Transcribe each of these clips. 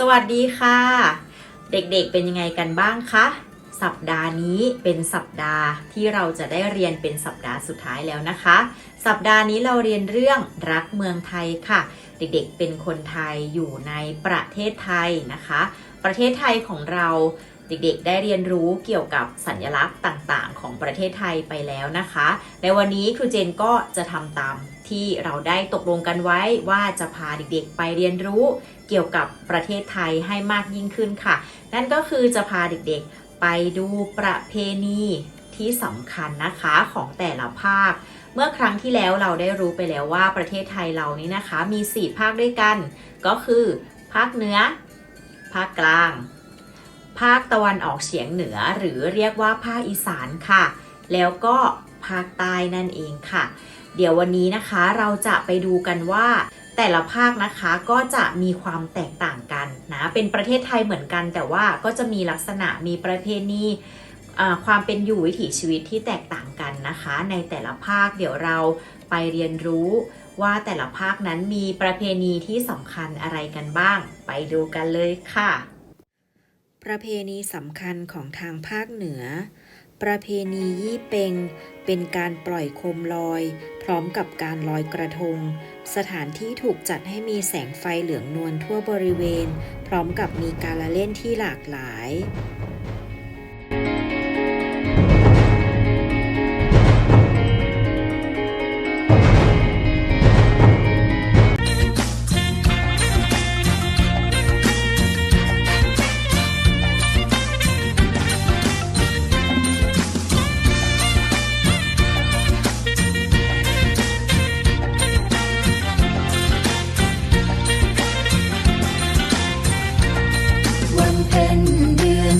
สวัสดีค่ะ เด็กๆเป็นยังไงกันบ้างคะสัปดาห์นี้เป็นสัปดาห์ที่เราจะได้เรียนเป็นสัปดาห์สุดท้ายแล้วนะคะ สัปดาห์นี้เราเรียนเรื่องรักเมืองไทยค่ะ เด็กๆเป็นคนไทยอยู่ในประเทศไทยนะคะ ประเทศไทยของเรา เด็กๆ ได้เรียนรู้เกี่ยวกับสัญลักษณ์ต่างๆ ของประเทศไทยไปแล้วนะคะ ในวันนี้ครูเจนก็จะทำตามที่เราได้ตกลงกันไว้ว่าจะพาเด็กๆ ไปเรียนรู้เกี่ยวกับประเทศไทยให้มากยิ่งขึ้นค่ะ นั่นก็คือจะพาเด็กๆ ไปดูประเพณีที่สำคัญนะคะของแต่ละภาค เมื่อครั้งที่แล้วเราได้รู้ไปแล้วว่าประเทศไทยเรานี้นะคะ มี 4 ภาคด้วยกัน ก็คือ ภาคเหนือ ภาคกลาง ภาคตะวันออกเฉียงเหนือหรือเรียกว่าภาคอีสานค่ะ แล้วก็ภาคใต้นั่นเองค่ะ เดี๋ยววันนี้นะคะเราจะไปดูกันว่า แต่ละภาคนะคะก็จะมีความแตกต่างกันนะเป็นประเทศไทยเหมือนกัน แต่ว่าก็จะมีลักษณะมีประเพณีความเป็นอยู่วิถีชีวิตที่แตกต่างกันนะคะ ในแต่ละภาคเดี๋ยวเราไปเรียนรู้ว่าแต่ละภาคนั้นมีประเพณีที่สำคัญอะไรกันบ้าง ไปดูกันเลยค่ะ ประเพณีสำคัญของทางภาคเหนือ ประเพณียี่เปงเป็นการปล่อยโคมลอย พร้อมกับการลอยกระทง สถานที่ถูกจัดให้มีแสงไฟเหลืองนวลทั่วบริเวณ พร้อมกับมีการละเล่นที่หลากหลาย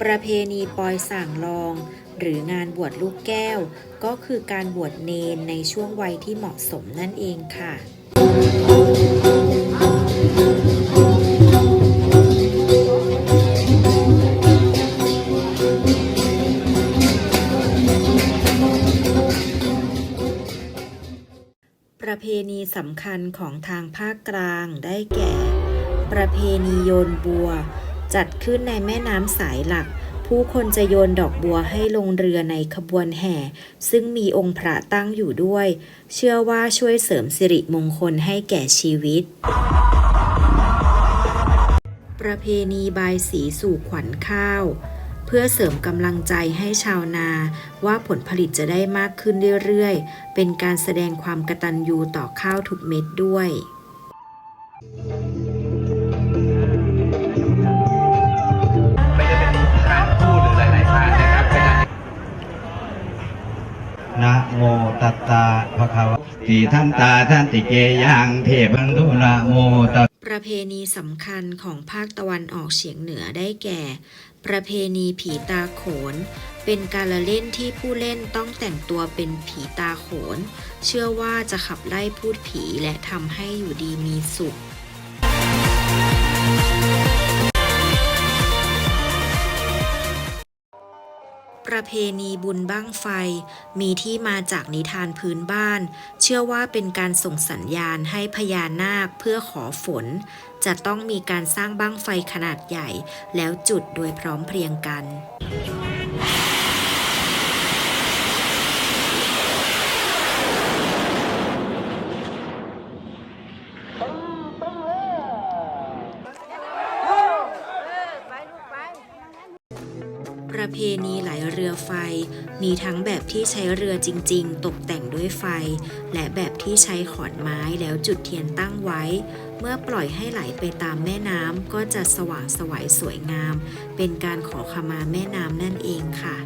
ประเพณีปอยส่างลอง หรืองานบวชลูกแก้ว ก็คือการบวชเนนในช่วงวัยที่เหมาะสมนั่นเองค่ะประเพณีสำคัญของทางภาคกลางได้แก่ ประเพณีโยนบัว จัดขึ้นในแม่น้ำสายหลัก ผู้คนจะโยนดอกบัวให้ลงเรือในขบวนแห่ ซึ่งมีองค์พระตั้งอยู่ด้วย เชื่อว่าช่วยเสริมสิริมงคลให้แก่ชีวิตประเพณีบายสีสู่ขวัญข้าว เพื่อเสริมกำลังใจให้ชาวนาว่าผลผลิตจะได้มากขึ้นเรื่อยๆ เป็นการแสดงความกตัญญูต่อข้าวทุกเม็ดด้วย โมตัสสะภะคะวะติท่านตาท่านติเกยังเทพันธุนะโมตัสประเพณีสำคัญของภาคตะวันออกเฉียงเหนือได้แก่ ประเพณีผีตาโขน เป็นการละเล่นที่ผู้เล่นต้องแต่งตัวเป็นผีตาโขน เชื่อว่าจะขับไล่พูดผีและทำให้อยู่ดีมีสุข ประเพณีบุญบ้างไฟ มีที่มาจากนิทานพื้นบ้าน เชื่อว่าเป็นการส่งสัญญาณให้พญานาคเพื่อขอฝน จะต้องมีการสร้างบ้างไฟขนาดใหญ่ แล้วจุดโดยพร้อมเพรียงกัน ประเพณีไหลเรือไฟ มีทั้งแบบที่ใช้เรือจริง ๆ ตกแต่งด้วยไฟ และแบบที่ใช้ขอนไม้แล้วจุดเทียนตั้งไว้ เมื่อปล่อยให้ไหลไปตามแม่น้ำก็จะสว่างสวยสวยงาม เป็นการขอขมาแม่น้ำนั่นเองค่ะ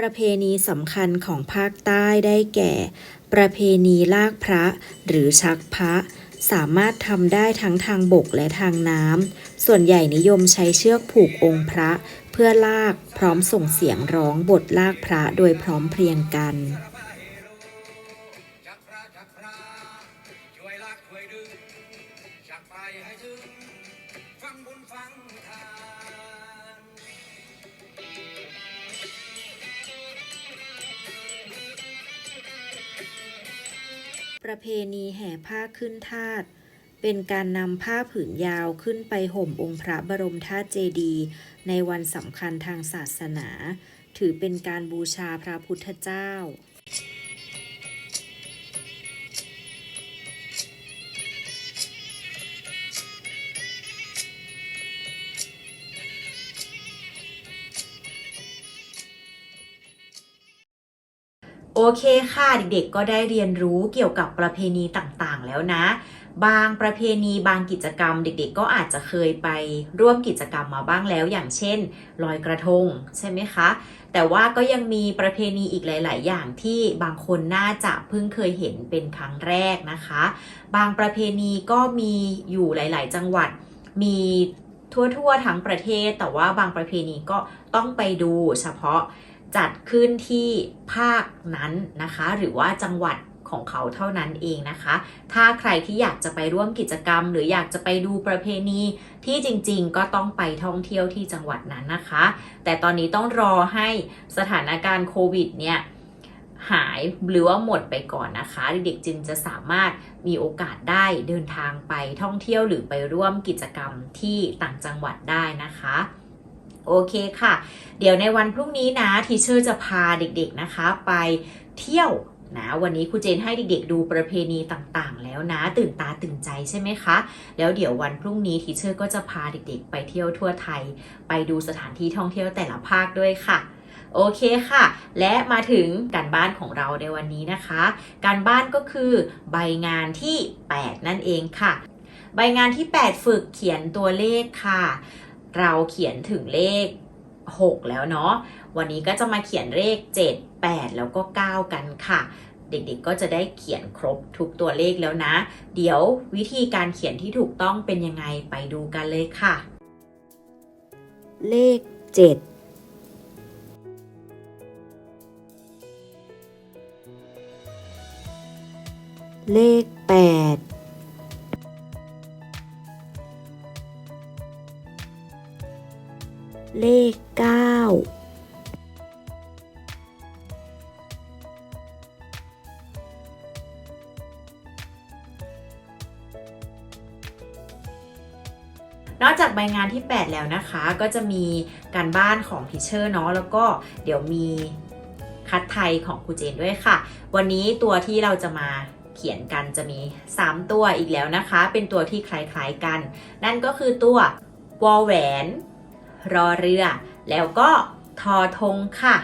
ประเพณีสำคัญของภาคใต้ได้แก่ ประเพณีลากพระหรือชักพระ สามารถทำได้ทั้งทางบกและทางน้ำ ส่วนใหญ่นิยมใช้เชือกผูกองค์พระ เพื่อลากพร้อมส่งเสียงร้องบทลากพระโดยพร้อมเพรียงกันฟังบุญฟังทาน ประเพณีแห่ผ้าขึ้นธาตุเป็นการนำผ้าผืนยาวขึ้นไปห่มองค์พระบรมธาตุเจดีย์ในวันสำคัญทางศาสนา ถือเป็นการบูชาพระพุทธเจ้า เคค่ะเด็กๆก็ได้เรียนรู้เกี่ยวกับประเพณีต่างๆ แล้วนะ บางประเพณีบางกิจกรรม เด็กๆ ก็อาจจะเคยไปร่วมกิจกรรมมาบ้างแล้ว อย่างเช่นลอยกระทงใช่ไหมคะ แต่ว่าก็ยังมีประเพณีอีกหลาย ๆ อย่างที่บางคนน่าจะเพิ่งเคยเห็นเป็นครั้งแรกนะคะ บางประเพณีก็มีอยู่หลาย ๆ จังหวัดมีทั่ว ๆ ทั้งประเทศ แต่ว่าบางประเพณีก็ต้องไปดูเฉพาะ จัดขึ้นที่ภาคนั้นนะคะ หรือว่าจังหวัดของเขาเท่านั้นเองนะคะ ถ้าใครที่อยากจะไปร่วมกิจกรรม หรืออยากจะไปดูประเพณีที่จริงๆ ก็ต้องไปท่องเที่ยวที่จังหวัดนั้นนะคะ แต่ตอนนี้ต้องรอให้สถานการณ์โควิดเนี่ยหายหรือว่าหมดไปก่อนนะคะ เด็กๆจึงจะสามารถมีโอกาสได้เดินทางไปท่องเที่ยวหรือไปร่วมกิจกรรมที่ต่างจังหวัดได้นะคะ โอเคค่ะ เดี๋ยวในวันพรุ่งนี้นะทีเชอร์จะพาเด็กๆนะคะ ไปเที่ยวนะวันนี้ครูเจนให้เด็กๆดูประเพณีต่างๆ แล้วนะตื่นตาตื่นใจใช่ไหมคะ แล้วเดี๋ยววันพรุ่งนี้ทีเชอร์ก็จะพาเด็กๆ ไปเที่ยวทั่วไทย ไปดูสถานที่ท่องเที่ยวแต่ละภาคด้วยค่ะโอเคค่ะ และมาถึงการบ้านของเราในวันนี้นะคะ การบ้านก็คือใบงานที่ 8 นั่นเองค่ะ ใบงานที่ 8 ฝึกเขียนตัวเลขค่ะ เราเขียนถึงเลข 6 แล้วเนาะ วันนี้ก็จะมาเขียนเลข 7 8 แล้วก็ 9 กันค่ะ เด็กๆก็จะได้เขียนครบทุกตัวเลขแล้วนะ เดี๋ยววิธีการเขียนที่ถูกต้องเป็นยังไงไปดูกันเลยค่ะ เลข 7เลข 8 เลขเก้านอกจากใบงานที่ 8 แล้วนะคะ ก็จะมีการบ้านของพิเชอร์เนาะแล้วก็เดี๋ยวมีคัดไทยของครูเจนด้วยค่ะ วันนี้ตัวที่เราจะมาเขียนกันจะมี 3 ตัวอีกแล้วนะคะ เป็นตัวที่คล้ายๆกัน นั่นก็คือตัววอลแหวน รอเรือ แล้วก็ทอทงค่ะ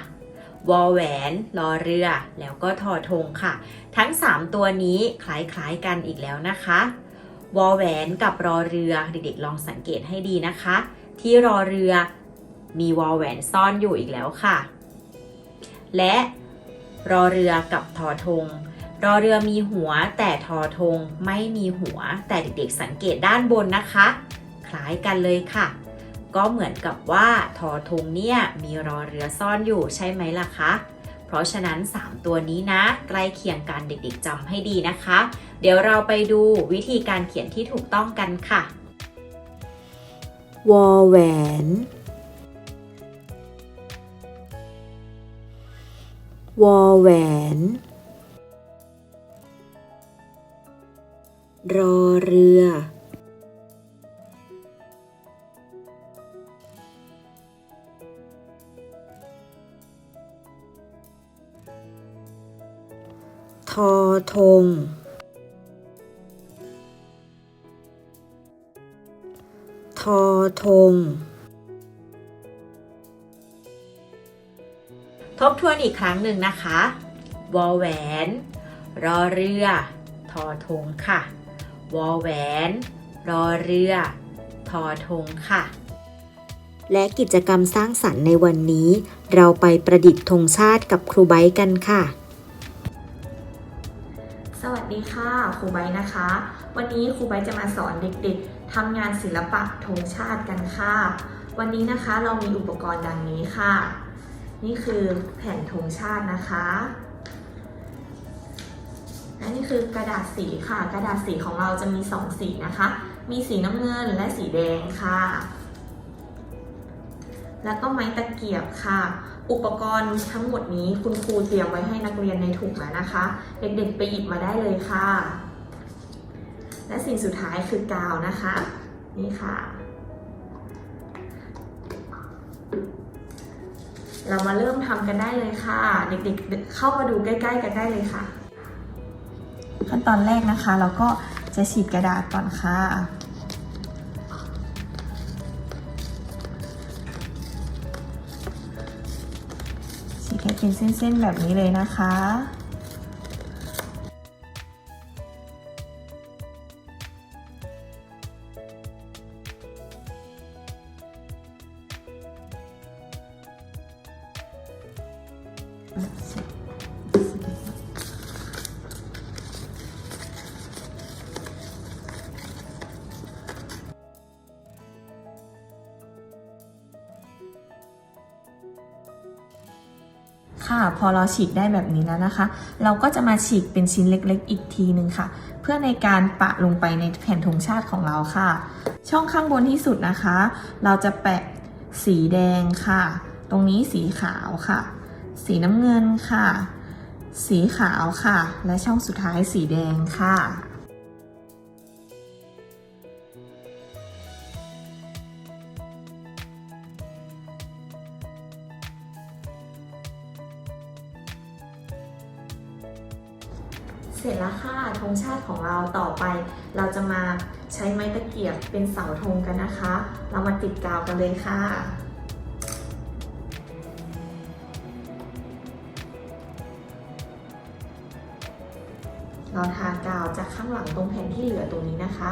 วอแหวนรอเรือ แล้วก็ทอทงค่ะ ทั้ง 3 ตัวนี้คล้ายๆกันอีกแล้วนะคะวอแหวนกับรอเรือเด็กๆลองสังเกตให้ดีนะคะ ที่รอเรือมีวอแหวนซ่อนอยู่อีกแล้วค่ะ และรอเรือกับทอทงรอเรือมีหัวแต่ทอทงไม่มีหัว แต่เด็กๆสังเกตด้านบนนะคะ คล้ายกันเลยค่ะ ก็เหมือนกับว่าทอทงเนี่ยมีรอเรือซ่อนอยู่ใช่ไหมล่ะคะ เพราะฉะนั้น 3 ตัวนี้นะ ใกล้เคียงกันเด็กๆจำให้ดีนะคะ เดี๋ยวเราไปดูวิธีการเขียนที่ถูกต้องกันค่ะวอแหวน วอแหวน รอเรือ ทอทงทอทงทบทวนอีกครั้งหนึ่งนะคะวอแหวน รอเรือ ทอทงค่ะ วอแหวน รอเรือ ทอทงค่ะ และกิจกรรมสร้างสรรค์ในวันนี้ เราไปประดิษฐ์ธงชาติกับครูไบร์ทกันค่ะสวัส ดีค่ะครูไบนะคะ วันนี้ครูไบจะมาสอนเด็กๆทำงานศิลปะธงชาติกันค่ะ วันนี้นะคะเรามีอุปกรณ์ดังนี้ค่ะ นี่คือแผ่นธงชาตินะคะและนี่คือกระดาษสีค่ะ กระดาษสีของเราจะมี 2 สีนะคะ มีสีน้ำเงินและสีแดงค่ะ แล้วก็ไม้ตะเกียบค่ะ อุปกรณ์ทั้งหมดนี้คุณครูเตรียมไว้ให้นักเรียนในถุงแล้วนะคะ เด็กๆไปหยิบมาได้เลยค่ะ และสิ่งสุดท้ายคือกาวนะคะ นี่ค่ะ เรามาเริ่มทำกันได้เลยค่ะ เด็กๆเข้ามาดูใกล้ๆกันได้เลยค่ะ ขั้นตอนแรกนะคะ เราก็จะฉีดกระดาษก่อนค่ะ ฉีดให้เป็นเส้นๆแบบนี้เลยนะคะ พอเราฉีกได้แบบนี้แล้วนะคะ เราก็จะมาฉีกเป็นชิ้นเล็กๆ อีกทีหนึ่งค่ะ เพื่อในการปะลงไปในแผ่นธงชาติของเราค่ะ ช่องข้างบนที่สุดนะคะ เราจะแปะสีแดงค่ะ ตรงนี้สีขาวค่ะ สีน้ำเงินค่ะ สีขาวค่ะ และช่องสุดท้ายสีแดงค่ะ ของเราต่อไป เราจะมาใช้ไม้ตะเกียบเป็นเสาธงกันนะคะ เรามาติดกาวกันเลยค่ะเราทากาวจากข้างหลังตรงแผ่นที่เหลือตรงนี้นะคะ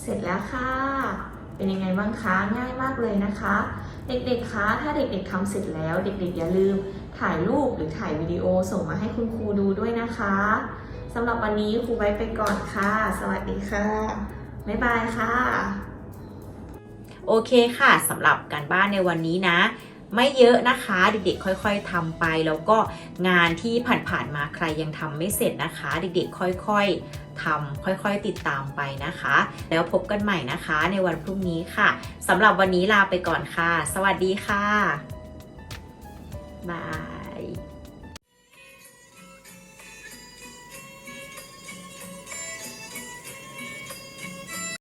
เสร็จแล้วค่ะ เป็นยังไงบ้างคะ ง่ายมากเลยนะคะ เด็กๆ คะ ถ้าเด็กๆทำเสร็จแล้ว เด็กๆ อย่าลืมถ่ายรูปหรือถ่ายวิดีโอส่งมาให้คุณครูดูด้วยนะคะสำหรับวันนี้ครูไว้ไปก่อนค่ะ สวัสดีค่ะ บ๊ายบายค่ะ โอเคค่ะสำหรับการบ้านในวันนี้นะ ไม่เยอะนะคะ เด็กๆ ค่อยๆทำไป แล้วก็งานที่ผ่านๆมาใครยังทำไม่เสร็จนะคะ เด็กๆ ค่อยๆทำค่อยๆติดตามไปนะคะ แล้วพบกันใหม่นะคะในวันพรุ่งนี้ค่ะสำหรับวันนี้ลาไปก่อนค่ะ สวัสดีค่ะบาย